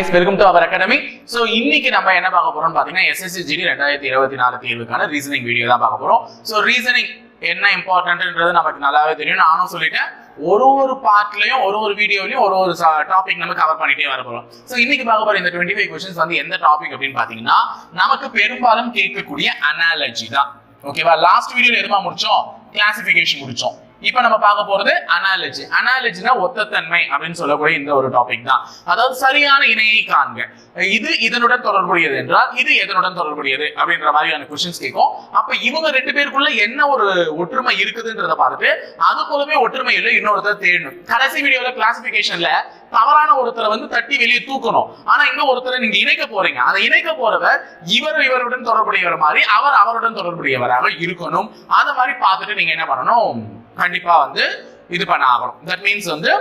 Guys welcome to our academy so இன்னைக்கு நம்ம என்ன பார்க்க போறோம்னு பார்த்தீங்கன்னா எஸ்எஸ்சி ஜிடி ரெண்டாயிரத்தி இருபத்தி நாலு தேர்வுக்கான ரீசனிங் வீடியோ தான் பார்க்க போறோம். ஸோ ரீசனிங் என்ன இம்பார்ட்டன்ட்ன்றது நமக்கு நல்லாவே தெரியும். நானும் சொல்லிட்டேன் ஒரு ஒரு பார்ட்லயும் ஒரு ஒரு வீடியோலையும் ஒரு ஒரு டாபிக் நம்ம கவர் பண்ணிட்டே வர போறோம். ஸோ இன்னைக்கு பார்க்க போற இந்த டுவெண்ட்டி ஃபைவ் கொஸ்டின்ஸ் வந்து எந்த டாபிக் அப்படின்னு பார்த்தீங்கன்னா நமக்கு பெரும்பாலும் கேட்கக்கூடிய அனாலஜி தான். ஓகேவா லாஸ்ட் வீடியோல எதுமா முடிச்சோம்? கிளாசிபிகேஷன் முடிச்சோம். இப்போ நம்ம பார்க்க போறது அனாலஜி அனாலஜினா ஒத்தத்தன்மை அப்படின்னு சொல்லக்கூடிய இந்த ஒரு டாபிக் தான். அதாவது சரியான இணையை காண்க. இது இதனுடன் தொடர்புடையது என்றால் இது எதனுடன் தொடர்புடையது அப்படின்ற மாதிரியான கொஸ்டின்ஸ் கேட்கும். அப்ப இவங்க ரெண்டு பேருக்குள்ள என்ன ஒரு ஒற்றுமை இருக்குதுன்றத பார்த்துட்டு அது போலவே ஒற்றுமை இல்லை இன்னொருத்தர் தேடணும். கடைசி வீடியோல கிளாசிபிகேஷன்ல தவறான ஒருத்தரை வந்து தட்டி வெளியே தூக்கணும். ஆனா இங்க ஒருத்தரை நீங்க இணைக்க போறீங்க. அதை இணைக்க போறவர் இவர் இவருடன் தொடர்புடையவர் மாதிரி அவர் அவருடன் தொடர்புடையவராக இருக்கணும். அதை மாதிரி பார்த்துட்டு நீங்க என்ன பண்ணணும்? கண்டிப்பா வந்து இது பண்ண ஆகணும். தட் மீன்ஸ் வந்து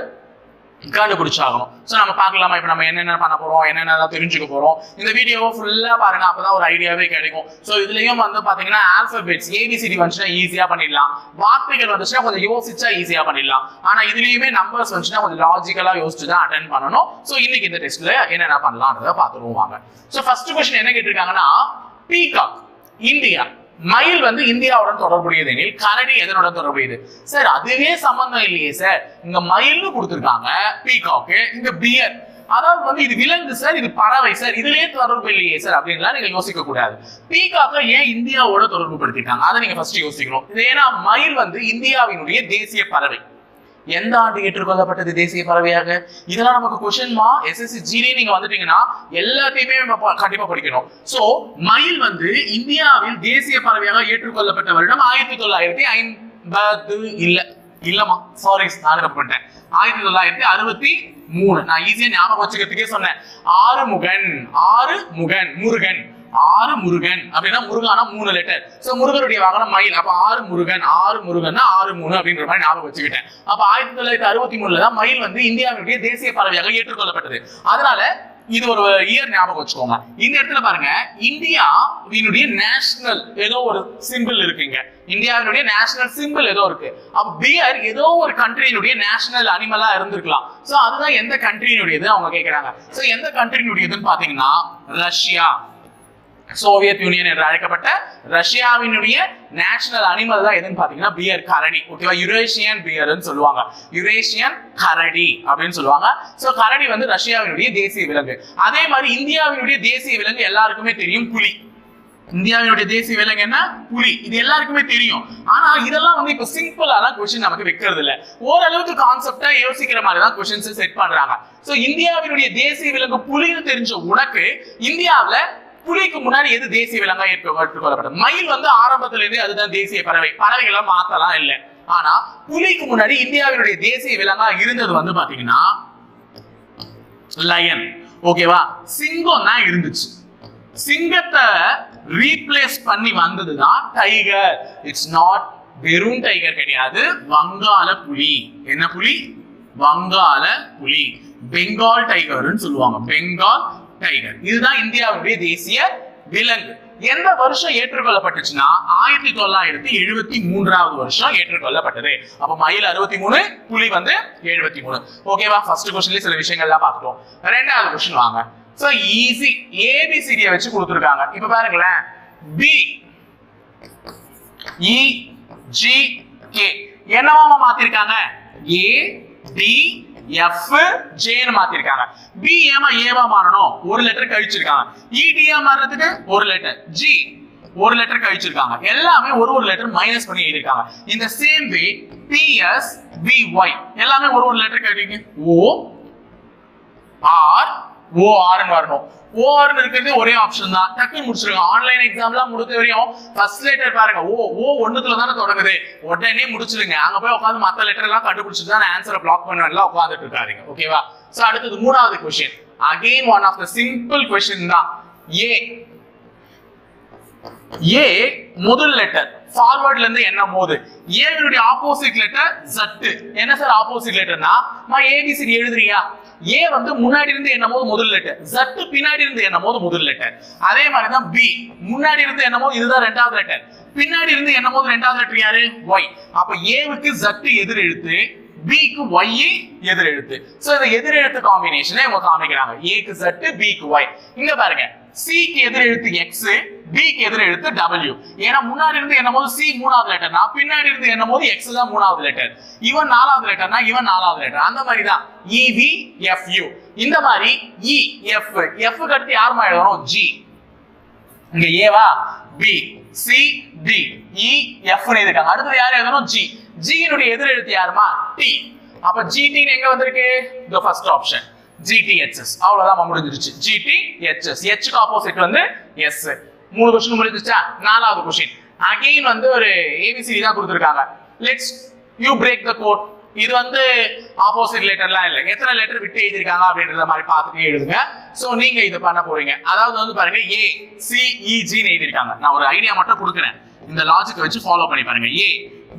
கண்டுபிடிச்சாகணும். ஸோ நம்ம பார்க்கலாமா? இப்போ நம்ம என்னென்ன பண்ண போகிறோம் என்னென்ன தெரிஞ்சுக்க போகிறோம் இந்த வீடியோவை ஃபுல்லாக பாருங்க. அப்பதான் ஒரு ஐடியாவே கிடைக்கும். ஸோ இதுலையும் வந்து பார்த்தீங்கன்னா ஆல்பபெட்ஸ் ஏபிசிடி வந்துச்சுன்னா ஈஸியாக பண்ணிடலாம். வார்த்தைகள் வந்துச்சுன்னா கொஞ்சம் யோசிச்சா ஈஸியாக பண்ணிடலாம். ஆனால் இதுலேயுமே நம்பர்ஸ் வந்துச்சுன்னா கொஞ்சம் லாஜிக்கலாக யோசிச்சு தான் அட்டன் பண்ணணும். ஸோ இன்னைக்கு இந்த டெஸ்ட்டில் என்னென்ன பண்ணலான்றதை பார்த்துருவாங்க ஸோ ஃபர்ஸ்ட் கொஸ்டின் என்ன கேட்டிருக்காங்கன்னா பீகாக் இந்தியா மயில் வந்து இந்தியாவுடன் தொடர்புடையது எனில் கரடி எதனுடன் தொடர்புடையது? சார் அதுவே சம்பந்தம் இல்லையே சார். இங்க மயில்னு கொடுத்துருக்காங்க பீகாக்கு இங்க பியர். அதாவது வந்து இது விலங்கு சார் இது பறவை சார். இதுலயே தொடர்பு இல்லையே சார் அப்படின்லாம் நீங்க யோசிக்க கூடாது. பீகாக்க ஏன் இந்தியாவோட தொடர்பு படுத்திட்டாங்க அதை நீங்க ஃபர்ஸ்ட் யோசிக்கணும். இது ஏன்னா மயில் வந்து இந்தியாவினுடைய தேசிய பறவை. எந்த ஆண்டு ஏற்றுக்கொள்ளப்பட்டது தேசிய பறவையாக? இதெல்லாம் நமக்கு கொஸ்டின்மா எஸ்எஸ்சி ஜிடி நீங்க வந்துட்டீங்கன்னா எல்லாத்தையுமே நம்ம ப- கண்டிப்பா படிக்கணும். சோ மயில் வந்து இந்தியாவில் தேசிய பறவையாக ஏற்றுக்கொள்ளப்பட்ட வருடம் ஆயிரத்தி தொள்ளாயிரத்தி ஐம்பது இல்ல இல்லம்மா சாரி நான் பண்ணிட்டேன் ஆயிரத்தி தொள்ளாயிரத்தி அறுபத்தி மூணு. நான் ஈஸியா ஞாபகம் வச்சுக்கிறதுக்கே சொன்னேன். ஆறு முகன் ஆறு முகன் முருகன். ஆறு முருகன் அப்படின்னா முருகானா மூணு லெட்டர் சோ முருகனுடைய வாகனம் மயில். அப்ப ஆறு முருகன் ஆறு முருகன்னா ஆறு மூணு அப்படின்ற மாதிரி ஞாபகம் வச்சுக்கிட்டேன். அப்ப ஆயிரத்தி தொள்ளாயிரத்தி அறுபத்தி மூணுல தான் மயில் வந்து இந்தியாவினுடைய தேசிய பறவையாக ஏற்றுக்கொள்ளப்பட்டது. அதனால இது ஒரு இயர் ஞாபகம் வச்சுக்கோங்க. இந்த இடத்துல பாருங்க இந்தியாவினுடைய நேஷனல் ஏதோ ஒரு சிம்பிள் இருக்குங்க. இந்தியாவினுடைய நேஷனல் சிம்பிள் ஏதோ இருக்கு. அப்ப பியர் ஏதோ ஒரு கண்ட்ரியினுடைய நேஷனல் அனிமலா இருந்திருக்கலாம். சோ அதுதான் எந்த கண்ட்ரியினுடையது அவங்க கேட்கிறாங்க சோ எந்த கண்ட்ரியினுடையதுன்னு பாத்தீங்கன்னா ரஷ்யா. சோவியத் யூனியன் என்று அழைக்கப்பட்ட ரஷ்யாவினுடைய நேஷனல் அனிமல் தான் எதுன்னு பாத்தீங்கன்னா பியர் கரடி. ஓகேவா யுரேஷியன் பியர்னு சொல்லுவாங்க. யுரேஷியன் கரடி அப்படின்னு சொல்லுவாங்க. சோ கரடி வந்து ரஷ்யாவினுடைய தேசிய விலங்கு. அதே மாதிரி இந்தியாவினுடைய தேசிய விலங்கு எல்லாருக்குமே தெரியும் புலி. இந்தியாவினுடைய தேசிய விலங்கு என்ன? புலி. இது எல்லாருக்குமே தெரியும். ஆனா இதெல்லாம் வந்து இப்ப சிம்பிளான கொஸ்டின் நமக்கு வைக்கிறது இல்ல. ஓரளவுக்கு கான்செப்டா யோசிக்கிற மாதிரி தான் கொஸ்டின்ஸ் செட் பண்றாங்க. சோ இந்தியாவினுடைய தேசிய விலங்கு புலின்னு தெரிஞ்ச உனக்கு இந்தியாவுல புலிக்கு முன்னாடி எது தேசிய விலங்கா ஏற்று- ஏற்றுக்கொள்ளப்பட்டது மயில் வந்து ஆரம்பத்துல இருந்தே அதுதான் தேசிய பறவை. பறவைகளை மாத்தலாம் இல்லை. ஆனா புலிக்கு முன்னாடி இந்தியாவினுடைய தேசிய விலங்கா இருந்தது வந்து பாத்தீங்கன்னா லயன் ஓகேவா சிங்கம் தான் இருந்துச்சு. சிங்கத்தை ரீப்ளேஸ் பண்ணி வந்ததுதான் டைகர் இட்ஸ் நாட் வெறும் டைகர் கிடையாது வங்காள புலி. என்ன புலி? வங்காள புலி. பெங்கால் டைகர்னு சொல்லுவாங்க. பெங்கால் டைகர் இதுதான் இந்தியாவுடைய தேசிய விலங்கு. எந்த வருஷம் ஏற்றுக்கொள்ளப்பட்டுச்சுன்னா ஆயிரத்தி தொள்ளாயிரத்தி எழுபத்தி மூன்றாவது வருஷம் ஏற்றுக்கொள்ளப்பட்டது. அப்ப மயில் அறுபத்தி மூணு புலி வந்து எழுபத்தி மூணு. ஓகேவா ஃபர்ஸ்ட் கொஸ்டின்ல சில விஷயங்கள்லாம் பார்த்துட்டோம். ரெண்டாவது கொஸ்டின் வாங்க. சோ ஈஸி ஏபிசிடியை வச்சு கொடுத்துருக்காங்க. இப்ப பாருங்களேன். B E e, G K என்னவாம மாத்திருக்காங்க? ஏ டி எஃப் ஜேன்னு மாத்திருக்காங்க. பி ஏமா ஏவா மாறணும்? ஒரு லெட்டர் கழிச்சிருக்காங்க. E, இடியா மாறதுக்கு ஒரு லெட்டர் ஜி ஒரு லெட்டர் கழிச்சிருக்காங்க. எல்லாமே ஒரு ஒரு லெட்டர் மைனஸ் பண்ணி எழுதிருக்காங்க. இந்த same way BS V Y எல்லாமே ஒரு ஒரு லெட்டர் கழிக்கு ஓ ஆர் ஓ வரணும். ஓஆர்னு இருக்கிறது ஒரே ஆப்ஷன் தான். டக்குன்னு முடிச்சிருங்க. ஆன்லைன் எக்ஸாம்லாம் முடித்த வரையும் ஃபர்ஸ்ட் லெட்டர் பாருங்க. ஓ ஓ ஒண்ணுத்துல தானே தொடங்குது. உடனே முடிச்சிருங்க. அங்க போய் உட்காந்து மத்த லெட்டர் எல்லாம் கண்டுபிடிச்சிட்டு தான் ஆன்சரை பிளாக் பண்ணுவேன்லாம் உட்காந்துட்டு இருக்காருங்க ஓகேவா சோ அடுத்தது மூணாவது question again one of the simple question தான். ஏ ஏ முதல் லெட்டர் ஃபார்வர்ட்ல இருந்து என்ன போகுது? ஏவினுடைய ஆப்போசிட் லெட்டர் ஜட்டு என்ன சார் ஆப்போசிட் லெட்டர்னா நான் ஏபிசிடி எழுதுறியா? ஏ வந்து முன்னாடி இருந்து என்ன போது முதல் லெட்டர் ஜட்டு பின்னாடி இருந்து என்ன போது முதல் லெட்டர் அதே மாதிரி தான் பி முன்னாடி இருந்து என்ன போது இதுதான் ரெண்டாவது லெட்டர் பின்னாடி இருந்து என்ன போது ரெண்டாவது லெட்டர் யாரு? ஒய் அப்ப ஏவுக்கு ஜட்டு எதிர் எழுத்து பிக்கு ஒய் எதிர் எழுத்து சோ இந்த எதிர் எழுத்து காம்பினேஷனை இவங்க காமிக்கிறாங்க. ஏக்கு ஜட்டு பிக்கு ஒய் இங்க பாருங்க. சிக்கு எதிர் எழுத்து எக்ஸ் பிக்கு எதிர எழுத்து டபிள்யூ ஏன்னா முன்னாடி இருந்து என்ன போது? சி மூணாவது லெட்டர்னா பின்னாடி இருந்து என்ன போது? எக்ஸ் தான் மூணாவது லெட்டர் இவன் நாலாவது லெட்டர்னா இவன் நாலாவது லெட்டர் அந்த மாதிரி தான். இவி எஃப் யூ இந்த மாதிரி இ எஃப் எஃப் அடுத்து யாருமா எழுதணும்? ஜி இங்க ஏவா B C D E e, F இருக்காங்க அடுத்தது யார் எழுதணும்? ஜி ஜியினுடைய னுடைய எதிர் எழுத்து யாருமா டி அப்ப ஜிடி எங்க வந்திருக்கு? இந்த ஃபர்ஸ்ட் ஆப்ஷன் ஜிடிஹெச்எஸ் அவ்வளவுதான் முடிஞ்சிருச்சு. ஜிடி ஹெச்எஸ் ஹெச்க்கு ஆப்போசிட் வந்து எஸ் மூணு கொஸ்டின் முடிஞ்சிச்சா நாலாவது கொஸ்டின் அகெயின் வந்து ஒரு ஏபிசிடி தான் கொடுத்துருக்காங்க. Let's you break the code இது வந்து ஆப்போசிட் லெட்டர்லாம் இல்லை. எத்தனை லெட்டர் விட்டு எழுதிருக்காங்க அப்படின்றத மாதிரி பார்த்துட்டு எழுதுங்க. ஸோ நீங்க இது பண்ண போறீங்க. அதாவது வந்து பாருங்க ஏ சிஇஜின்னு e, எழுதியிருக்காங்க. நான் ஒரு ஐடியா மட்டும் கொடுக்குறேன். இந்த லாஜிக் வச்சு ஃபாலோ பண்ணி பாருங்க. ஏ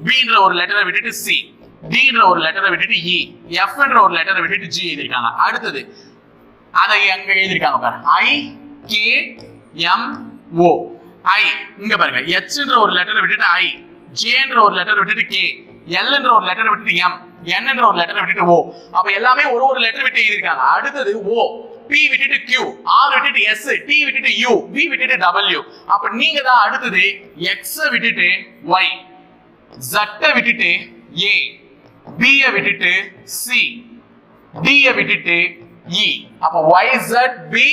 பின்ற ஒரு லெட்டரை விட்டுட்டு சி டின்ற ஒரு லெட்டரை விட்டுட்டு e, இ எஃப்ன்ற ஒரு லெட்டரை விட்டுட்டு ஜி எழுதியிருக்காங்க. அடுத்தது அதை அங்கே எழுதிருக்காங்க பாருங்க. ஐ கே எம் ஓ ஐ இங்க பாருங்க. எச்ன்ற ஒரு லெட்டரை விட்டுட்டு ஐ ஜேன்ற ஒரு லெட்டர் விட்டுட்டு கே எல்ன்ற ஒரு லெட்டர் விட்டுட்டு எம் என்னன்ற ஒரு லெட்டர் விட்டுட்டு ஓ அப்ப எல்லாமே ஒரு ஒரு லெட்டர் விட்டு எழுதிருக்காங்க அடுத்தது ஓ பி விட்டுட்டு கியூ ஆர் விட்டுட்டு எஸ் டி விட்டுட்டு யூ வி விட்டுட்டு டபிள்யூ அப்ப நீங்க தான் அடுத்தது எக்ஸ் விட்டுட்டு ஒய் ஜட்ட விட்டுட்டு ஏ பிய விட்டுட்டு சி டிய விட்டுட்டு இ அப்ப ஒய் ஜட் பி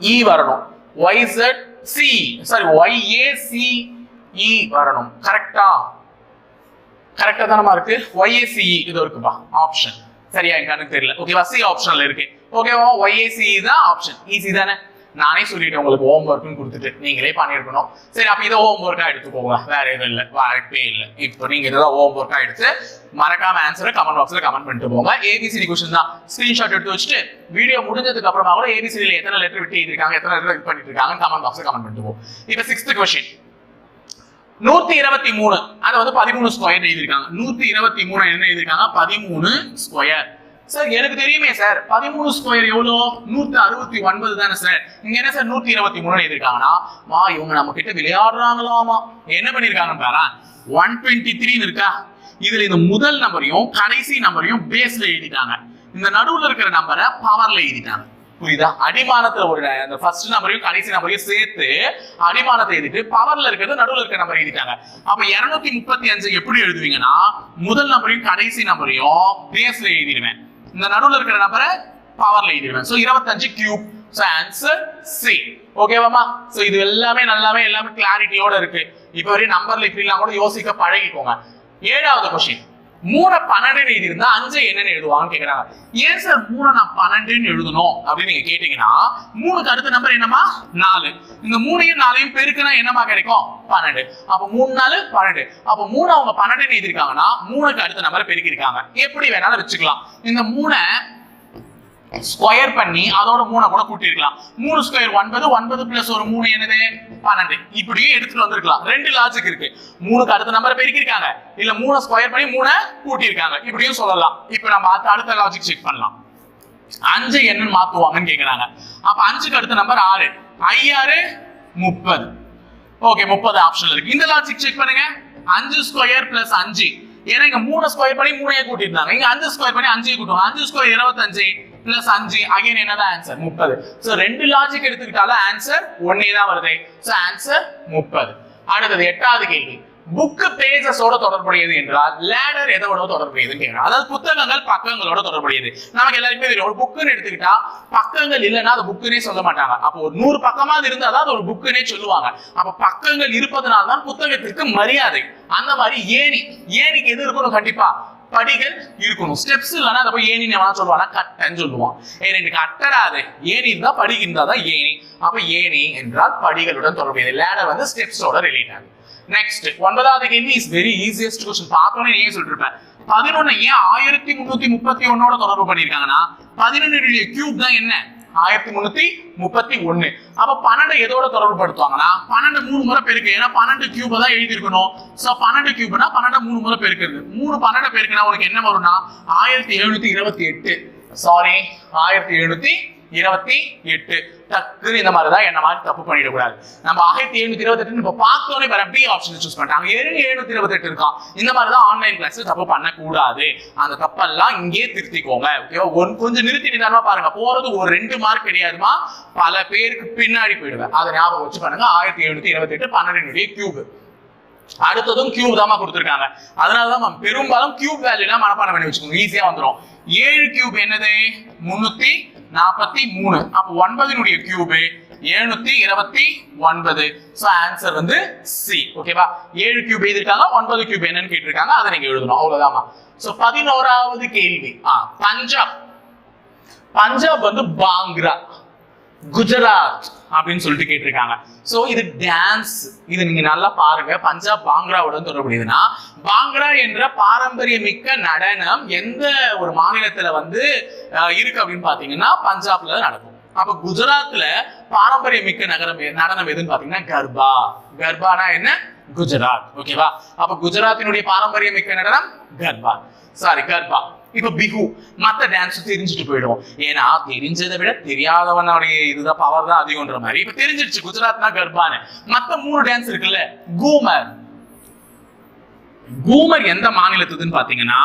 இ வரணும். ஒய் சி சாரி ஒய் வரணும். கரெக்டா கரெக்டா தானமா இருக்கு? ஒய்ஏசி இது இருக்குப்பா. ஆப்ஷன் சரியா என் தெரியல. ஓகேவா சி ஆப்ஷன்ல இருக்கு ஓகேவா ஒய்ஏசி தான் ஆப்ஷன் ஈஸி தானே? நானே சொல்லிட்டேன் உங்களுக்கு ஹோம் ஒர்க்னு கொடுத்துட்டு நீங்களே பண்ணியிருக்கணும். சரி அப்ப இதை ஹோம் ஒர்க்கா எடுத்துக்கோங்க வேற எதுவும் இல்லை. வரப்பே இல்லை. இப்போ நீங்க இதை ஹோம் ஒர்க்கா எடுத்து மறக்காம ஆன்சரை கமெண்ட் பாக்ஸ்ல கமெண்ட் பண்ணிட்டு போங்க. ஏபிசிடி கொஸ்டின் தான். ஸ்கிரீன்ஷாட் எடுத்து வச்சுட்டு வீடியோ முடிஞ்சதுக்கு அப்புறமா கூட ஏபிசிடில எத்தனை லெட்டர் விட்டு எழுதிருக்காங்க எத்தனை லெட்டர் இது பண்ணிட்டு இருக்காங்க கமெண்ட் பாக்ஸ்ல கமெண்ட் பண்ணிட்டு போகும் இப்போ சிக்ஸ்த் கொஸ்டின் நூத்தி இருபத்தி மூணு. அதை வந்து பதிமூணு ஸ்கொயர் எழுதியிருக்காங்க. நூத்தி இருபத்தி மூணு என்ன எழுதியிருக்காங்க? பதிமூணு ஸ்கொயர் சார் எனக்கு தெரியுமே சார் பதிமூணு ஸ்கொயர் எவ்வளோ? நூத்தி அறுபத்தி ஒன்பது தானே சார் இங்க என்ன சார் நூத்தி இருபத்தி மூணு எழுதியிருக்காங்கன்னா மா இவங்க நம்ம கிட்ட விளையாடுறாங்களாமா. என்ன பண்ணிருக்காங்கன்னு பாரு? ஒன் டுவெண்ட்டி த்ரீன்னு இருக்கா? இதுல இந்த முதல் நம்பரையும் கடைசி நம்பரையும் பேஸ்ல எழுதிட்டாங்க. இந்த நடுவுல இருக்கிற நம்பரை பவர்ல எழுதிட்டாங்க. புரியுதா? அடிமானத்துல ஒரு அந்த ஃபர்ஸ்ட் நம்பரையும் கடைசி நம்பரையும் சேர்த்து அடிமானத்தை எழுதிட்டு பவர்ல இருக்கிறது நடுவில் இருக்கிற நம்பர் எழுதிட்டாங்க. அப்ப 235 முப்பத்தி அஞ்சு எப்படி எழுதுவீங்கன்னா முதல் நம்பரையும் கடைசி நம்பரையும் பேஸ்ல எழுதிடுவேன். இந்த நடுவுல இருக்கிற நபரை பவர்ல எழுதிடுவேன் சோ இருபத்தஞ்சு கியூப் ஸோ ஆன்சர் சி ஓகேவாமா சோ இது எல்லாமே நல்லாவே எல்லாமே கிளாரிட்டியோட இருக்கு. இப்போ வரையும் நம்பர்ல இப்படிலாம் கூட யோசிக்க பழகிக்கோங்க. ஏழாவது கொஸ்டின் மூணை பன்னெண்டுன்னு எழுதியிருந்தா அஞ்சு என்னன்னு எழுதுவாங்க கேக்குறாங்க. ஏன் சார் மூணை நான் பன்னெண்டுன்னு எழுதணும் அப்படின்னு நீங்க கேட்டீங்கன்னா மூணுக்கு அடுத்த நம்பர் என்னமா நாலு. இந்த மூணையும் நாலையும் பெருக்குனா என்னமா கிடைக்கும்? பன்னெண்டு. அப்ப மூணு நாலு பன்னெண்டு. அப்ப மூணு அவங்க பன்னெண்டுன்னு எழுதிருக்காங்கன்னா மூணுக்கு அடுத்த நம்பரை பெருக்கிருக்காங்க எப்படி வேணாலும் வச்சுக்கலாம். இந்த மூணை ஸ்கொயர் பண்ணி அதோட மூணை கூட கூட்டியிருக்கலாம். மூணு ஸ்கொயர் ஒன்பது ஒன்பது பிளஸ் ஒரு மூணு என்னது? பன்னெண்டு. இப்படியும் எடுத்துட்டு வந்திருக்கலாம். ரெண்டு லாஜிக் இருக்கு. மூணுக்கு அடுத்த நம்பரை பெருக்கிருக்காங்க இல்ல மூணு ஸ்கொயர் பண்ணி மூணை கூட்டியிருக்காங்க. இப்படியும் சொல்லலாம். இப்போ நம்ம அடுத்த- அடுத்த லாஜிக் செக் பண்ணலாம். அஞ்சு என்னன்னு மாத்துவாங்கன்னு கேக்குறாங்க. அப்ப அஞ்சுக்கு அடுத்த நம்பர் ஆறு. ஐயாறு முப்பது. ஓகே முப்பது ஆப்ஷன் இருக்கு. இந்த லாஜிக் செக் பண்ணுங்க. அஞ்சு ஸ்கொயர் பிளஸ் அஞ்சு. ஏன்னா இங்க மூணு ஸ்கொயர் பண்ணி மூணையே கூட்டியிருந்தாங்க. இங்க அஞ்சு ஸ்கொயர் பண்ணி அஞ்சு கூட்டுவாங்க. அஞ்சு ஸ்கொயர் இருபத்தஞ்சு. பிளஸ் அஞ்சு அகைன் என்னதான் ஆன்சர் முப்பது. சோ ரெண்டு லாஜிக் எடுத்துக்கிட்டாலும் ஆன்சர் ஒன்னே தான் வருது. சோ ஆன்சர் முப்பது. அடுத்தது எட்டாவது கேள்வி. புக் பேஜஸோட தொடர்புடையது என்றால் லேடர் எதோட தொடர்புடையது கேட்கறாங்க அதாவது புத்தகங்கள் பக்கங்களோட தொடர்புடையது. நமக்கு எல்லாருமே தெரியும் ஒரு புக்குன்னு எடுத்துக்கிட்டா பக்கங்கள் இல்லைன்னா அது புக்குனே சொல்ல மாட்டாங்க. அப்போ ஒரு நூறு பக்கமாவது இருந்தால் தான் அது ஒரு புக்குனே சொல்லுவாங்க. அப்ப பக்கங்கள் இருப்பதனால தான் புத்தகத்திற்கு மரியாதை. அந்த மாதிரி ஏணி. ஏணிக்கு எது இருக்கணும்? கண்டிப்பா படிகள் இருக்கணும். ஸ்டெப்ஸ் இல்லைன்னா அதை போய் ஏணி எவனா சொல்லுவானா? கட்டன்னு சொல்லுவான். ஏ ரெண்டு கட்டடாது. ஏணி இருந்தா படி தான் ஏணி. அப்ப ஏணி என்றால் படிகளுடன் தொடர்புடையது. லேடர் வந்து ஸ்டெப்ஸோட ரிலேட் ஆகுது. நெக்ஸ்ட் ஒன்பதாவது கேள்வி இஸ் வெரி ஈஸியஸ்ட் கொஸ்டின் பார்த்தோன்னே நீங்க சொல்லிருப்பேன். பதினொன்னு ஏன் ஆயிரத்தி முன்னூத்தி முப்பத்தி ஒன்னோட தொடர்பு பண்ணிருக்காங்கன்னா பதினொன்னு கியூப் தான் என்ன? ஆயிரத்தி முன்னூத்தி முப்பத்தி ஒண்ணு. அப்ப பன்னெண்டு எதோட தொடர்பு படுத்துவாங்கன்னா பன்னெண்டு மூணு முறை பெருக்கு ஏன்னா பன்னெண்டு கியூப் தான் எழுதியிருக்கணும். சோ பன்னெண்டு கியூப்னா பன்னெண்டு மூணு முறை பெருக்குது மூணு பன்னெண்டு பெருக்குனா உனக்கு என்ன வரும்னா ஆயிரத்தி எழுநூத்தி இருபத்தி எட்டு. சாரி ஆயிரத்தி எழுநூத்தி இருபத்தி எட்டு. டக்குன்னு இந்த மாதிரி தான் என்ன மாதிரி தப்பு பண்ணிடக்கூடாது. நம்ம ஆயிரத்தி எழுநூத்தி இருபத்தி எட்டு இப்போ பார்த்தோன்னே வர பி ஆப்ஷன் சூஸ் பண்ணிட்டாங்க ஏழு எழுநூத்தி இருபத்தி எட்டு இருக்கான் இந்த மாதிரி தான் ஆன்லைன் கிளாஸ் தப்பு பண்ணக்கூடாது. அந்த தப்பெல்லாம் இங்கேயே திருத்திக்கோங்க ஓகேவா ஒன் கொஞ்சம் நிறுத்தி நிதானமா பாருங்க. போறது ஒரு ரெண்டு மார்க் கிடையாதுமா? பல பேருக்கு பின்னாடி போயிடுவேன். அதை ஞாபகம் வச்சு பண்ணுங்க ஆயிரத்தி எழுநூத்தி இருபத்தி எட்டு பன்னெண்டுடைய கியூப் அடுத்ததும் கியூப் தான் கொடுத்துருக்காங்க. அதனாலதான் மேம் பெரும்பாலும் கியூப் வேல்யூலாம் மனப்பாடம் பண்ணி வச்சுக்கோங்க. ஈஸியா வந்துரும். ஏழு கியூப் என்னது? முன்னூத்தி நாற்பத்தி மூணு. அப்போ ஒன்பதினுடைய கியூபு எழுநூத்தி இருபத்தி ஒன்பது. சோ ஆன்சர் வந்து சி ஓகேவா ஏழு கியூப் எழுதிருக்காங்க ஒன்பது கியூப் என்னன்னு கேட்டிருக்காங்க. அதை நீங்க எழுதணும். அவ்வளவுதாமா சோ பதினோராவது கேள்வி. ஆ பஞ்சாப். பஞ்சாப் வந்து பாங்க்ரா. குஜராத். அப்படின்னு சொல்லிட்டு கேட்டிருக்காங்க. ஸோ இது டான்ஸ் இது நீங்க நல்லா பாருங்க. பஞ்சாப் பாங்க்ராவுடன் தொடர்புடையதுன்னா பாங்க்ரா என்ற பாரம்பரியமிக்க நடனம் எந்த ஒரு மாநிலத்துல வந்து இருக்கு அப்படின்னு பாத்தீங்கன்னா பஞ்சாப்ல தான் நடக்கும். அப்ப குஜராத்ல பாரம்பரியமிக்க நகரம் எ- நடனம் எதுன்னு பாத்தீங்கன்னா கர்பா. கர்பானா என்ன? குஜராத். ஓகேவா? அப்ப குஜராத்தினுடைய பாரம்பரியமிக்க நடனம் கர்பா. சாரி கர்பா. இப்போ பிஹு மத்த டான்ஸ் தெரிஞ்சுட்டு போயிடும். ஏன்னா தெரிஞ்சதை விட தெரியாதவனுடைய இதுதான் பவர் தான் அதிகம்ன்ற மாதிரி. இப்போ தெரிஞ்சிருச்சு குஜராத்னா கர்பான்னு மத்த மூணு டான்ஸ் இருக்குல்ல கூமர். கூமர் எந்த மாநிலத்துதுன்னு பாத்தீங்கன்னா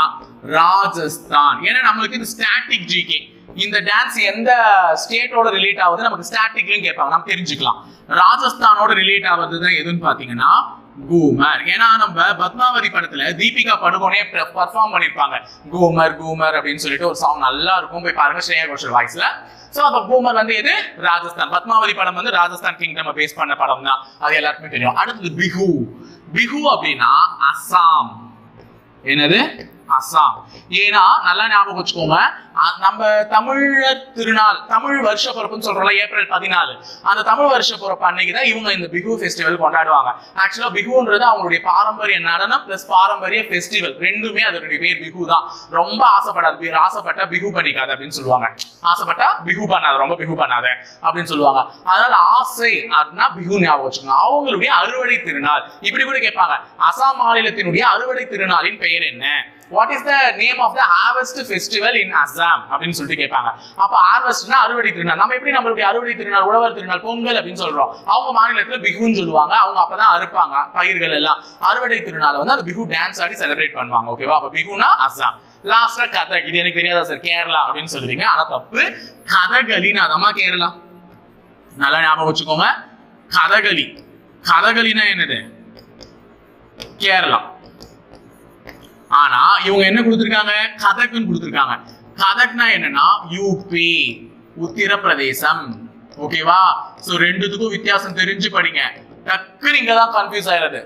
ராஜஸ்தான். ஏன்னா நம்மளுக்கு இது ஸ்டாட்டிக் ஜிகே இந்த டான்ஸ் எந்த ஸ்டேட்டோட ரிலேட் ஆகுது நமக்கு ஸ்டாட்டிக்லயும் கேட்பாங்க. நம்ம தெரிஞ்சுக்கலாம். ராஜஸ்தானோட ரிலேட் ஆகுறது தான் எதுன்னு பாத்தீங்கன்னா கூமர் ஏன்னா நம்ம பத்மாவதி படத்துல தீபிகா படுகோனே பர்ஃபார்ம் பண்ணிருப்பாங்க. கூமர் கூமர் அப்படின்னு சொல்லிட்டு ஒரு சாங் நல்லா இருக்கும் போய் பாருங்க ஸ்ரேயா கோஷல் வாய்ஸ்ல. சோ அப்ப கூமர் வந்து எது? ராஜஸ்தான். பத்மாவதி படம் வந்து ராஜஸ்தான் கிங்டம் பேஸ் பண்ண படம் தான். அது எல்லாருக்குமே தெரியும். அடுத்தது பிஹு. பிஹு அப்படின்னா அசாம். என்னது? அசாம். ஏன்னா நல்லா ஞாபகம் வச்சுக்கோங்க நம்ம தமிழர் திருநாள் தமிழ் வருஷ பிறப்புன்னு சொல்றோம்ல ஏப்ரல் பதினாலு. அந்த தமிழ் வருஷ பிறப்பு அன்னைக்கு தான் இவங்க இந்த பிகு ஃபெஸ்டிவல் கொண்டாடுவாங்க. ஆக்சுவலா பிகுன்றது அவங்களுடைய பாரம்பரிய நடனம் பிளஸ் பாரம்பரிய ஃபெஸ்டிவல் ரெண்டுமே அதனுடைய பேர் பிகு தான். ரொம்ப ஆசைப்படாத பேர் ஆசைப்பட்டா பிகு பண்ணிக்காத அப்படின்னு சொல்லுவாங்க. ஆசைப்பட்டா பிகு பண்ணாத ரொம்ப பிகு பண்ணாத அப்படின்னு சொல்லுவாங்க. அதனால ஆசை அப்படின்னா பிகு ஞாபகம் வச்சுக்கோங்க. அவங்களுடைய அறுவடை திருநாள். இப்படி கூட கேட்பாங்க. அசாம் மாநிலத்தினுடைய அறுவடை திருநாளின் பெயர் என்ன? What is the name of the harvest festival in Assam அப்படின்னு சொல்லிட்டு கேட்பாங்க. அப்ப ஹார்வெஸ்ட்னா அறுவடை திருநாள். நம்ம எப்படி நம்மளுடைய அறுவடை திருநாள் உழவர் திருநாள் பொங்கல் அப்படின்னு சொல்றோம். அவங்க மாநிலத்துல பிகுன்னு சொல்லுவாங்க. அவங்க அப்பதான் அறுப்பாங்க பயிர்கள் எல்லாம். அறுவடை திருநாள் வந்து அந்த பிகு டான்ஸ் ஆடி செலிப்ரேட் பண்ணுவாங்க ஓகேவா அப்ப பிகுனா அசாம் லாஸ்டா கதக். இது எனக்கு தெரியாதா சார் கேரளா அப்படின்னு சொல்லுவீங்க ஆனா தப்பு. கதகளினா அதமா கேரளா. நல்லா ஞாபகம் வச்சுக்கோங்க. கதகளி. கதகளினா என்னது? கேரளா. ஆனா இவங்க என்ன கொடுத்துருக்காங்க? கதக்குன்னு கொடுத்துருக்காங்க. கதக்னா என்னன்னா யூபி உத்தரப்பிரதேசம். ஓகேவா சோ ரெண்டுத்துக்கும் வித்தியாசம் தெரிஞ்சு படிங்க. டக்குனு இங்கதான் கன்ஃபியூஸ் ஆயிடுறது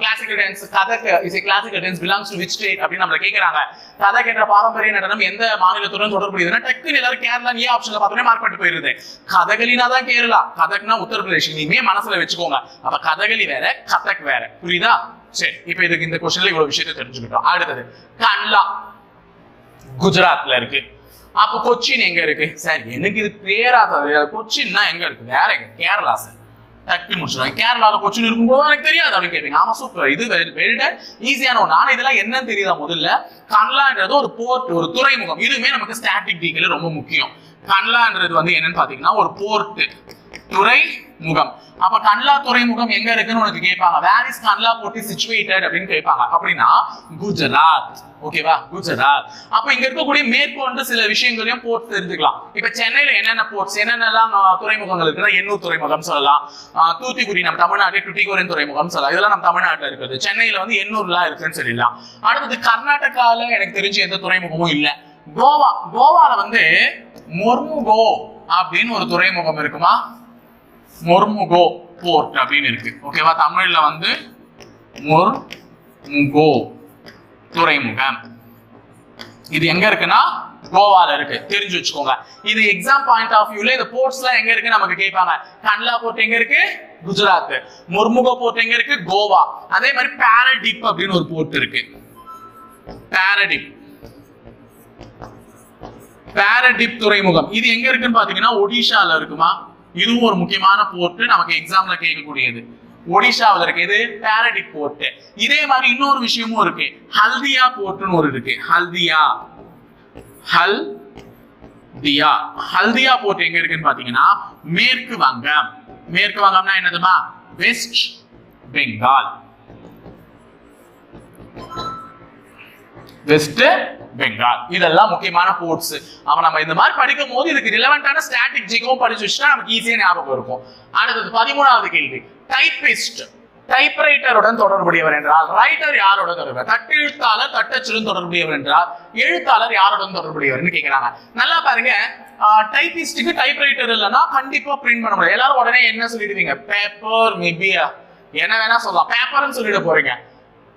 classical dance Kathak is classical dance belongs to which state அப்படின்னு நம்மள கேக்குறாங்க. கதக் என்ற பாரம்பரிய நடனம் எந்த மாநிலத்துடன் தொடர்புடையதுன்னா டக்குனு எல்லாரும் கேரளா ஏ ஆப்ஷன்ல பார்த்தோன்னே மார்க் பண்ணிட்டு போயிருந்தது கதகளினா தான் கேரளா கதக்னா உத்தரப்பிரதேஷ் இனிமே மனசுல வச்சுக்கோங்க. அப்ப கதகளி வேற கதக் வேற. புரியுதா? சரி இப்போ இதுக்கு இந்த கொஸ்டின்ல இவ்வளவு விஷயத்தை தெரிஞ்சுக்கிட்டோம். அடுத்தது கண்லா குஜராத்ல இருக்கு. அப்ப கொச்சின் எங்க இருக்கு? சார் எனக்கு இது பேரா கொச்சின்னா எங்க இருக்கு? வேற எங்க? கேரளா சார். டக்கு முடிச்சிருவாங்க கேரளாவில் கொச்சின் இருக்கும்போது எனக்கு தெரியாது அப்படின்னு கேட்டீங்க. ஆமா சூப்பர் இது வெல்ட ஈஸியான ஒன்று ஆனா இதெல்லாம் என்னன்னு தெரியுதா முதல்ல? கன்லான்றது ஒரு போர்ட் ஒரு துறைமுகம். இதுவுமே நமக்கு ஸ்டாட்டிக் டீக்கல ரொம்ப முக்கியம். கன்லான்றது வந்து என்னன்னு பார்த்தீங்கன்னா ஒரு போர்ட் முகம். அப்ப கண்லா துறைமுகம் எங்க இருக்குன்னு உனக்கு கேட்பாங்க. வேர் இஸ் கண்லா போட்டி சிச்சுவேட்டட் அப்படின்னு கேட்பாங்க. அப்படின்னா குஜராத். ஓகேவா குஜராத். அப்ப இங்க இருக்கக்கூடிய மேற்கொண்டு சில விஷயங்களையும் போர்ட் தெரிஞ்சுக்கலாம். இப்ப சென்னையில என்னென்ன போர்ட்ஸ் என்னென்னலாம் துறைமுகங்கள் இருக்குன்னா எண்ணூர் துறைமுகம் சொல்லலாம். தூத்துக்குடி நம்ம தமிழ்நாட்டில் டுட்டிகோரின் துறைமுகம் சொல்லலாம். இதெல்லாம் நம்ம தமிழ்நாட்டில் இருக்குது. சென்னையில வந்து எண்ணூர்லாம் இருக்குன்னு சொல்லிடலாம். அடுத்தது கர்நாடகால எனக்கு தெரிஞ்சு எந்த துறைமுகமும் இல்ல. கோவா. கோவால வந்து மொர்முகோ அப்படின்னு ஒரு துறைமுகம் இருக்குமா? மொர்முகோ போர்ட் அப்படின்னு இருக்கு. ஓகேவா தமிழ்ல வந்து மொர்முகோ துறைமுகம். இது எங்க இருக்குன்னா? கோவால இருக்கு. தெரிஞ்சு வச்சுக்கோங்க. இது எக்ஸாம் பாயிண்ட் ஆஃப் வியூல இந்த போர்ட்ஸ் எல்லாம் எங்க இருக்கு நமக்கு கேட்பாங்க. கண்லா போர்ட் எங்க இருக்கு? குஜராத். முர்முகோ போர்ட் எங்க இருக்கு? கோவா. அதே மாதிரி பாரடிப் அப்படின்னு ஒரு போர்ட் இருக்கு. பாரடிப் பாரடிப் துறைமுகம். இது எங்க இருக்குன்னு பாத்தீங்கன்னா ஒடிஷால இருக்குமா? இதுவும் ஒரு முக்கியமான போர்ட் நமக்கு எக்ஸாம்ல கேட்கக்கூடியது. ஒடிஷாவில் இருக்கு இது பாரடிப் போர்ட் இதே மாதிரி இன்னொரு விஷயமும் இருக்கு. ஹல்தியா போர்ட்னு ஒரு இருக்கு. ஹல்தியா. ஹல் தியா ஹல்தியா போர்ட் எங்க இருக்குன்னு பாத்தீங்கன்னா மேற்கு வங்கம். மேற்கு வங்கம்னா என்னதுமா வெஸ்ட் பெங்கால் வெஸ்ட் பெங்கால் இதெல்லாம் முக்கியமான போர்ட்ஸ் அவன் நம்ம இந்த மாதிரி படிக்கும் போது இதுக்கு ரிலவெண்டான ஸ்டாட்டிக் ஜிக்கும் படிச்சு வச்சுன்னா நமக்கு ஈஸியாக ஞாபகம் இருக்கும். அடுத்தது பதிமூணாவது கேள்வி. டைப்பிஸ்ட் டைப்ரைட்டருடன் தொடர்புடையவர் என்றால் ரைட்டர் யாரோட தொடர்பு? தட்டெழுத்தாளர் தட்டச்சுடன் தொடர்புடையவர் என்றால் எழுத்தாளர் யாருடன் தொடர்புடையவர்னு கேட்கிறாங்க நல்லா பாருங்க. டைபிஸ்டுக்கு டைப்ரைட்டர் இல்லைன்னா கண்டிப்பா பிரிண்ட் பண்ண முடியாது. எல்லாரும் உடனே என்ன சொல்லிடுவீங்க? பேப்பர் மேபி என்ன வேணா சொல்லலாம். பேப்பர்னு சொல்லிட போறீங்க.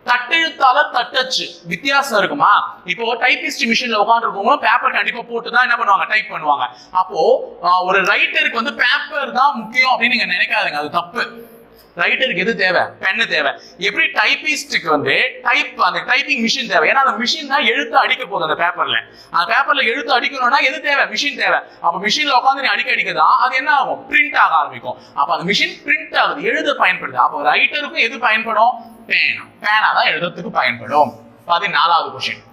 தட்டெழுத்தால தட்டச்சு. வித்தியாசம் இருக்குமா? இப்போ டைபிஸ்ட் மிஷின்ல உட்காந்துருக்கவங்க பேப்பர் கண்டிப்பா போட்டு தான் என்ன பண்ணுவாங்க? டைப் பண்ணுவாங்க. அப்போ ஒரு ரைட்டருக்கு வந்து பேப்பர் தான் முக்கியம் அப்படின்னு நீங்க நினைக்காதீங்க. அது தப்பு. ரைட்டருக்கு எது தேவை? பென்னு தேவை. எப்படி டைபிஸ்டுக்கு வந்து டைப் அந்த டைப்பிங் மிஷின் தேவை. ஏன்னா அந்த மிஷின் தான் எழுத்து அடிக்க போகுது அந்த பேப்பர்ல அந்த பேப்பர்ல எழுத்து அடிக்கணும்னா எது தேவை? மிஷின் தேவை. அப்ப மிஷின்ல உட்காந்து நீ அடிக்க அடிக்கதான் அது என்ன ஆகும்? பிரிண்ட் ஆக ஆரம்பிக்கும். அப்ப அந்த மிஷின் பிரிண்ட் ஆகுது. எழுத பயன்படுது. அப்போ ரைட்டருக்கும் எது பயன்படும்? பேனா பேனா தான் எழுதுறதுக்கு பயன்படும். பதினாலாவது கொஸ்டின்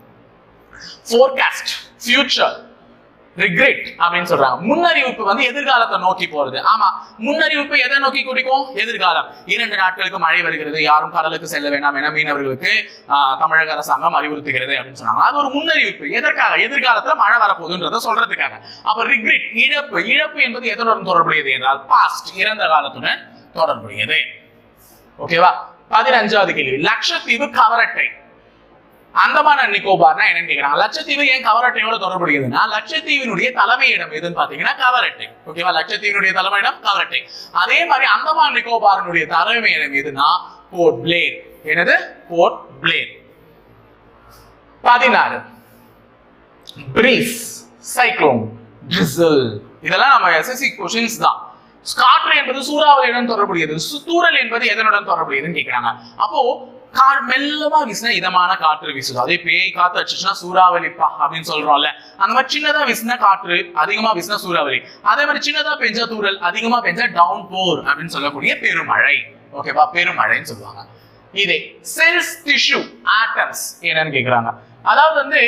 ஃபோர்காஸ்ட் ஃபியூச்சர் ரிக்ரெட் அப்படின்னு சொல்றாங்க. முன்னறிவிப்பு வந்து எதிர்காலத்தை நோக்கி போறது. ஆமா முன்னறிவிப்பு எதை நோக்கி குறிக்கும்? எதிர்காலம். இரண்டு நாட்களுக்கு மழை வருகிறது. யாரும் கடலுக்கு செல்ல வேண்டாம் என மீனவர்களுக்கு ஆஹ், தமிழக அரசாங்கம் அறிவுறுத்துகிறது அப்படின்னு சொன்னாங்க. அது ஒரு முன்னறிவிப்பு. எதற்காக? எதிர்காலத்துல மழை வரப்போகுதுன்றத சொல்றதுக்காக. அப்ப ரிக்ரெட் இழப்பு. இழப்பு என்பது எதனுடன் தொடர்புடையது என்றால் பாஸ்ட் இறந்த காலத்துடன் தொடர்புடையது. ஓகேவா பதினஞ்சாவது கேள்வி. லட்சத்தீவு கவரட்டை. அந்தமான நிக்கோபார்னா என்னன்னு கேட்கிறாங்க லட்சத்தீவு ஏன் கவரட்டையோட தொடர்புடையதுன்னா லட்சத்தீவினுடைய தலைமையிடம் எதுன்னு பாத்தீங்கன்னா கவரட்டை. ஓகேவா? லட்சத்தீவினுடைய தலைமையிடம் கவரட்டை. அதே மாதிரி அந்தமான் நிக்கோபாரினுடைய தலைமையிடம் எதுனா போர்ட் பிளேர் எனது போர்ட் பிளேர் பதினாறு. பிரீஸ் சைக்ளோன் ட்ரிசல் இதெல்லாம் நம்ம எஸ்எஸ்சி கொஷின்ஸ் தான். காற்று என்பது சூறாவளியுடன் தொடர்புடையது. சுத்தூரல் என்பது எதனுடன் தொடர்புடையதுன்னு கேட்கிறாங்க அப்போ கா மெல்லமா வீசினா இதமான காற்று வீசுது. அதே பேய் காத்து வச்சுச்சுன்னா சூறாவளிப்பா அப்படின்னு சொல்றோம்ல. அந்த மாதிரி சின்னதா வீசினா காற்று அதிகமா வீசினா சூறாவளி. அதே மாதிரி சின்னதா பெஞ்சா தூறல் அதிகமா பெஞ்சா டவுன் போர் அப்படின்னு சொல்லக்கூடிய பெருமழை. ஓகேவா பெருமழைன்னு சொல்லுவாங்க. இதே செல்ஸ் டிஷ்யூ ஆட்டம்ஸ் என்னன்னு கேக்குறாங்க. அதாவது வந்து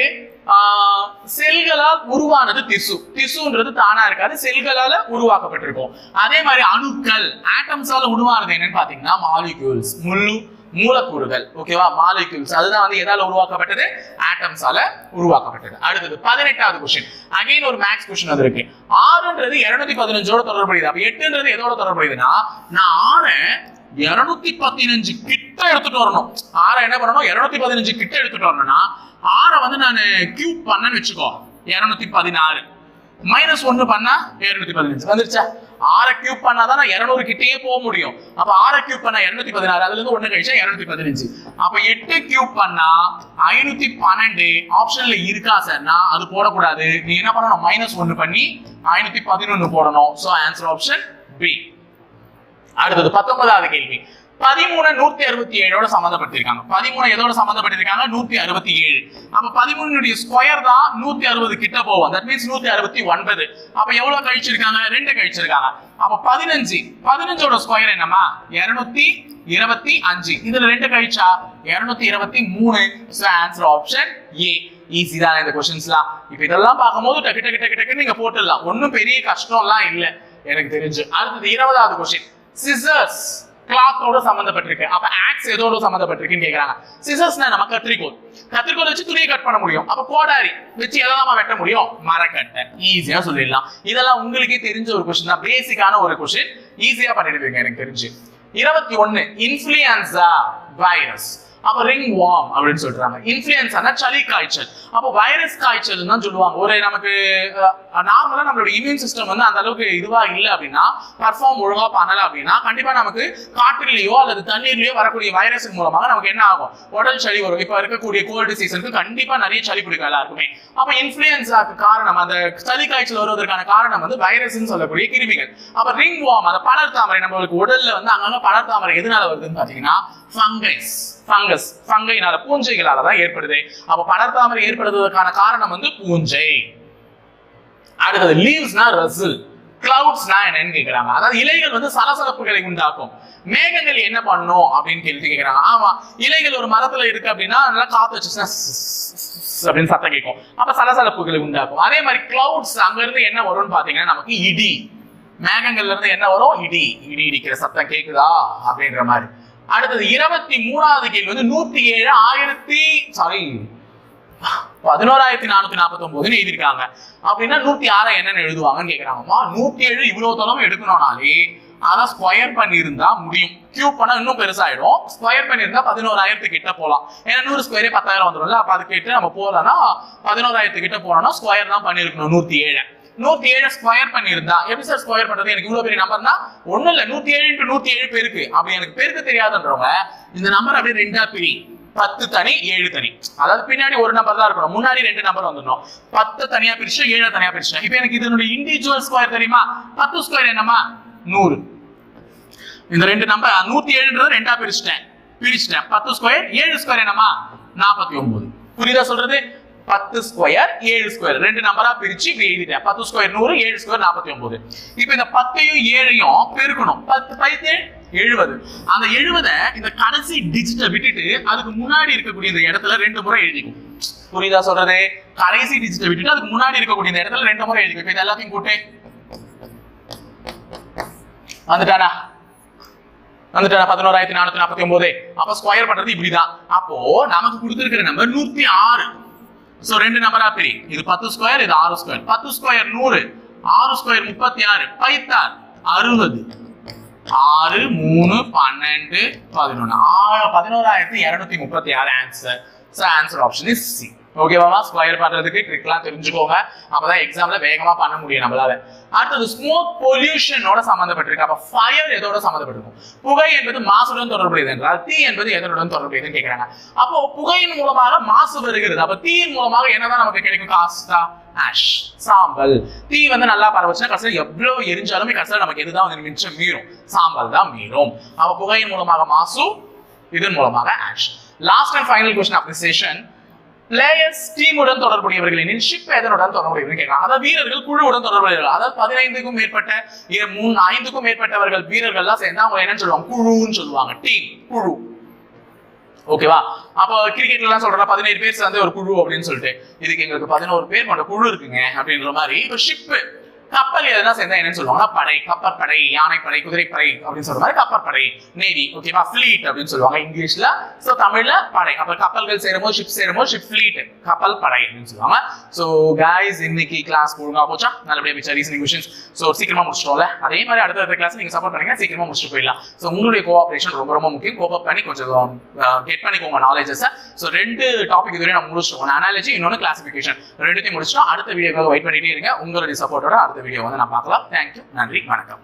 ஆஹ், செல்களால் உருவானது திசு திசுன்றது தானா இருக்காது செல்களால உருவாக்கப்பட்டிருக்கும். அதே மாதிரி அணுக்கள் ஆட்டம்ஸால உருவானது என்னன்னு பாத்தீங்கன்னா மாலிக்யூல்ஸ் முள்ளு மூலக்கூறுகள் ஓகேவா மாலிகூல்ஸ் அதுதான் வந்து எதால உருவாக்கப்பட்டது? ஆட்டம்ஸால உருவாக்கப்பட்டது. அடுத்தது பதினெட்டாவது கொஸ்டின் அகைன் ஒரு மேக்ஸ் கொஸ்டின் அது இருக்கு ஆறுன்றது இருநூத்தி பதினஞ்சோட தொடர்புடையது. அப்ப எட்டுன்றது எதோட தொடர்புடையதுன்னா நான் ஆறை இருநூத்தி பதினஞ்சு கிட்ட எடுத்துட்டு வரணும். ஆறை என்ன பண்ணணும்? இருநூத்தி பதினஞ்சு கிட்ட எடுத்துட்டு வரணும்னா ஆறை வந்து நான் கியூப் பண்ணேன்னு வச்சுக்கோ. இருநூத்தி பதினாறு. மைனஸ் ஒன்னு பண்ணா இருநூத்தி பதினஞ்சு. வந்துருச்சா? ஆறை கியூப் பண்ணாதான் நான் இருநூறு கிட்டேயே போக முடியும். அப்ப ஆறை கியூப் பண்ணா இருநூத்தி பதினாறு அதுல இருந்து ஒண்ணு கழிச்சா இருநூத்தி பதினஞ்சு. அப்ப எட்டு கியூப் பண்ணா ஐநூத்தி பன்னெண்டு. ஆப்ஷன்ல இருக்கா சார்னா அது போடக்கூடாது. நீ என்ன பண்ணணும்? மைனஸ் ஒன்னு பண்ணி ஐநூத்தி பதினொன்னு போடணும். சோ ஆன்சர் ஆப்ஷன் பி அடுத்தது பத்தொன்பதாவது கேள்வி. பதிமூணு நூத்தி அறுபத்தி ஏழோட சம்மந்தப்பட்டிருக்காங்க. பதிமூணு எதோட சம்மந்தப்பட்டிருக்காங்க நூத்தி அறுபத்தி ஏழு. அப்ப பதிமூணுடைய ஸ்கொயர் தான் நூத்தி அறுபது கிட்ட போகும். தட் மீன்ஸ் நூத்தி அறுபத்தி ஒன்பது. அப்ப எவ்வளவு கழிச்சிருக்காங்க? ரெண்டு கழிச்சிருக்காங்க. அப்ப பதினஞ்சு. பதினஞ்சோட ஸ்கொயர் என்னமா இருநூத்தி இருபத்தி அஞ்சு. இதுல ரெண்டு கழிச்சா? இருநூத்தி இருபத்தி மூணு. ஆன்சர் ஆப்ஷன் ஏ ஈஸி தான் இந்த கொஸ்டின்ஸ்லாம் இப்ப இதெல்லாம் பார்க்கும்போது டக்கு டக்கு டக்கு டக்குன்னு நீங்க போட்டுடலாம். ஒன்றும் பெரிய கஷ்டம்லாம் இல்ல. எனக்கு தெரிஞ்சு. அடுத்தது இருபதாவது கொஸ்டின் சிசர்ஸ் கிளாத்தோட சம்மந்தப்பட்டிருக்கு. அப்ப ஆக்ஸ் எதோட சம்மந்தப்பட்டிருக்குன்னு கேக்குறாங்க. சிசர்ஸ்னா நம்ம கத்திரிக்கோல் கத்திரிக்கோல் வச்சு துணியை கட் பண்ண முடியும். அப்ப கோடாரி வச்சு எதை நம்ம வெட்ட முடியும்? மரக்கட்டை. ஈஸியா சொல்லிடலாம். இதெல்லாம் உங்களுக்கே தெரிஞ்ச ஒரு கொஸ்டின் தான். பேசிக்கான ஒரு கொஸ்டின் ஈஸியா பண்ணிடுவீங்க எனக்கு தெரிஞ்சு. இருபத்தி ஒன்னு இன்ஃபுளுன்சா வைரஸ் அப்ப ரிங் வார்ம் அப்படின்னு சொல்றாங்க. இன்ஃபுளுன்சானா சளி காய்ச்சல். அப்போ வைரஸ் காய்ச்சல் தான் சொல்லுவாங்க. ஒரு நமக்கு நார்மலா நம்மளோட இம்யூன் சிஸ்டம் வந்து அந்த அளவுக்கு இதுவா இல்லை அப்படின்னா பர்ஃபார்ம் ஒழுங்கா பண்ணல அப்படின்னா கண்டிப்பா நமக்கு காற்றிலேயோ அல்லது தண்ணீர்லயோ வரக்கூடிய வைரஸ் மூலமாக நமக்கு என்ன ஆகும்? உடல் சளி வரும். இப்ப இருக்கக்கூடிய கோல்டு சீசனுக்கு கண்டிப்பா நிறைய சளி பிடிக்கும் எல்லாருக்குமே. அப்ப இன்ஃபுளுன்சாக்கு காரணம் அந்த சளி காய்ச்சல் வருவதற்கான காரணம் வந்து வைரஸ்னு சொல்லக்கூடிய கிருமிகள். அப்ப ரிங் வார்ம் அந்த பலர் தாமரை நம்மளுக்கு உடல்ல வந்து அங்கங்க பலர் தாமரை எதனால வருதுன்னு பாத்தீங்கன்னா ஃபங்கைஸ் ஃபங்கஸ் ஃபங்கைனால பூஞ்சைகளால தான் ஏற்படுது. அப்ப படர்தாமரை ஏற்படுவதற்கான காரணம் வந்து பூஞ்சை. அடுத்தது லீவ்ஸ்னா ரசில் கிளவுட்ஸ்னா என்னன்னு கேக்குறாங்க. அதாவது இலைகள் வந்து சலசலப்புகளை உண்டாக்கும். மேகங்கள் என்ன பண்ணும் அப்படின்னு கேள்வி கேக்குறாங்க. ஆமா இலைகள் ஒரு மரத்துல இருக்கு அப்படின்னா நல்லா காத்து வச்சுச்சுன்னா அப்படின்னு சத்தம் கேட்கும். அப்ப சலசலப்புகளை உண்டாக்கும். அதே மாதிரி கிளவுட்ஸ் அங்க இருந்து என்ன வரும்னு பாத்தீங்கன்னா நமக்கு இடி. மேகங்கள்ல இருந்து என்ன வரும்? இடி. இடி இடிக்கிற சத்தம் கேக்குதா? அப்படின்ற மாதிரி. அடுத்தது இருபத்தி மூணாவது கேள்வி வந்து நூத்தி ஏழு ஆயிரத்தி சாரி பதினோராயிரத்தி நானூத்தி நாற்பத்தி ஒன்பதுன்னு எழுதியிருக்காங்க. அப்படின்னா நூத்தி ஆறை என்னன்னு எழுதுவாங்கன்னு கேக்குறாங்கம்மா நூத்தி ஏழு இவ்வளவு தொலைவு எடுக்கணும்னாலே அதை ஸ்கொயர் பண்ணியிருந்தா முடியும். கியூப் பண்ணா இன்னும் பெருசாயிடும். ஸ்கொயர் பண்ணியிருந்தா பதினோராயிரத்து கிட்ட போகலாம் ஏன்னா நூறு ஸ்கொயரே பத்தாயிரம் வந்துடும்ல அப்ப அது கேட்டு நம்ம போகலன்னா பதினோராயிரத்து கிட்ட போனோம்னா ஸ்கொயர் தான் பண்ணிருக்கணும் நூத்தி ஏழு. நூத்தி ஏழு ஸ்கொயர் பண்ணியிருந்தா. எப்படி சார் ஸ்கொயர் பண்றது? எனக்கு இவ்வளவு பெரிய நம்பர்னா ஒண்ணு இல்ல நூத்தி ஏழு இன்ட்டு நூத்தி ஏழு பேருக்கு. அப்படி எனக்கு பெருக்க தெரியாதுன்றவங்க இந்த நம்பர் அப்படியே ரெண்டா பிரி. பத்து தனி ஏழு தனி. அதாவது பின்னாடி ஒரு நம்பர் தான் இருக்கணும். முன்னாடி ரெண்டு நம்பர் வந்துடணும். பத்து தனியா பிரிச்சு ஏழு தனியா பிரிச்சு. இப்போ எனக்கு இதனுடைய இண்டிவிஜுவல் ஸ்கொயர் தெரியுமா? பத்து ஸ்கொயர் என்னமா நூறு. இந்த ரெண்டு நம்பர் நூத்தி ஏழுன்றது ரெண்டா பிரிச்சுட்டேன். பிரிச்சுட்டேன். பத்து ஸ்கொயர் ஏழு ஸ்கொயர் என்னமா நாற்பத்தி ஒன்பது. புரியுதா சொல்றது? பத்து ஸ்கொயர் ஏழு ஸ்கொயர் ரெண்டு நம்பரா பிரிச்சு இப்படி எழுதிட்டேன். பத்து ஸ்கொயர் நூறு ஏழு ஸ்கொயர் நாற்பத்தி ஒன்பது இப்போ இந்த பத்தையும் ஏழையும் பெருக்கணும். பத்து பத்து எழுபது அந்த எழுபத இந்த கடைசி டிஜிட்டை விட்டுட்டு அதுக்கு முன்னாடி இருக்கக்கூடிய இந்த இடத்துல ரெண்டு முறை எழுதிக்கும். புரியுதா சொல்றது? கடைசி டிஜிட்டை விட்டுட்டு அதுக்கு முன்னாடி இருக்கக்கூடிய இந்த இடத்துல ரெண்டு முறை எழுதிக்கும். இப்ப இது எல்லாத்தையும் கூட்டு வந்துட்டானா? வந்துட்டானா? பதினோராயிரத்தி நானூத்தி நாற்பத்தி ஒன்பது அப்ப ஸ்கொயர் பண்றது இப்படிதான். அப்போ நமக்கு கொடுத்துருக்கிற நம்பர் நூத்தி ஆறு. சோ ரெண்டு நம்பரா பிரி. இது பத்து ஸ்கொயர் இது ஆறு ஸ்கொயர் பத்து ஸ்கொயர் நூறு ஆறு ஸ்கொயர் முப்பத்தி ஆறு பைத்தார் அறுபது. ஆறு மூணு பன்னெண்டு பதினொன்று ஆறு பதினோராயிரத்தி இரநூத்தி முப்பத்தி ஆறு answer so answer option is C ஓகேவா ஸ்கொயர் பண்றதுக்கு ட்ரிக்லாம் தெரிஞ்சுக்கோங்க. அப்பதான் எக்ஸாம்ல வேகமா பண்ண முடியும் நம்மளால. அடுத்தது ஸ்மோக் பொல்யூஷனோட சம்மந்தப்பட்டிருக்கு அப்ப ஃபயர் எதோட சம்மந்தப்பட்டிருக்கும் புகை என்பது மாசுடன் தொடர்புடையது என்றால் தீ என்பது எதனுடன் தொடர்புடையதுன்னு கேட்கிறாங்க அப்போ புகையின் மூலமாக மாசு வருகிறது. அப்ப தீயின் மூலமாக என்னதான் நமக்கு கிடைக்கும்? காஸ்டா ஆஷ் சாம்பல். தீ வந்து நல்லா பரவச்சுன்னா கடைசியில் எவ்வளவு எரிஞ்சாலுமே கடைசியில் நமக்கு எதுதான் வந்து மிச்சம் மீறும்? சாம்பல் தான் மீறும். அப்ப புகையின் மூலமாக மாசு இதன் மூலமாக ash last and final question of the session layers டீமுடன் தொடர்புடையவர்கள் எனில் ஷிப் எதனுடன் தொடர்புடையவர்கள் கேட்கலாம். அதாவது வீரர்கள் குழுவுடன் தொடர்புடையவர்கள். அதாவது பதினைந்துக்கும் மேற்பட்ட மூணு ஐந்துக்கும் மேற்பட்டவர்கள் வீரர்கள்லாம் சேர்ந்து அவங்க என்னன்னு சொல்லுவாங்க? குழுன்னு சொல்லுவாங்க. டீம் குழு. ஓகேவா அப்போ கிரிக்கெட்ல எல்லாம் சொல்றேன் பதினேழு பேர் சேர்ந்து ஒரு குழு அப்படின்னு சொல்லிட்டு. இதுக்கு எங்களுக்கு பதினோரு பேர் கொண்ட குழு இருக்குங்க அப்படின்ற மாதிரி. இப்போ ஷிப்பு கப்பல் எதுனா சேர்ந்தா என்னன்னு சொல்லுவாங்க? படை. கப்பற்படை யானைப்படை குதிரைப்படை அப்படின்னு சொல்லுவாங்க கப்பற்படை நேவி ஓகேவா ஃபிளீட் அப்படின்னு சொல்லுவாங்க இங்கிலீஷ்ல. சோ தமிழ்ல படை. அப்ப கப்பல்கள் சேருமோ ஷிப் சேருமோ ஷிப் ஃபிளீட் கப்பல் படை அப்படின்னு சொல்லுவாங்க. சோ கைஸ் இன்னைக்கு கிளாஸ் ஒழுங்கா போச்சா? நல்லபடியா போச்சா? ரீசனிங் கொஷின்ஸ் ஸோ சீக்கிரமா முடிச்சிட்டோம்ல? அதே மாதிரி அடுத்த அடுத்த கிளாஸ் நீங்க சப்போர்ட் பண்ணீங்கன்னா சீக்கிரமா முடிச்சுட்டு போயிடலாம். ஸோ உங்களுடைய கோஆபரேஷன் ரொம்ப ரொம்ப முக்கியம். கோஆப் பண்ணி கொஞ்சம் கெட் பண்ணிக்கோங்க நாலேஜஸ் ஸோ ரெண்டு டாபிக் இதுவரை நான் முடிச்சிருக்கோம் அனாலஜி இன்னொன்று கிளாசிபிகேஷன் ரெண்டுத்தையும் முடிச்சிட்டோம். அடுத்த வீடியோக்காக வெயிட் பண்ணிட்டே இருங்க. உங்களுடைய சப்போர்ட்டோட அடுத்த வீடியோ வந்து நான் பார்க்கலாம். தேங்க்யூ நன்றி. வணக்கம்.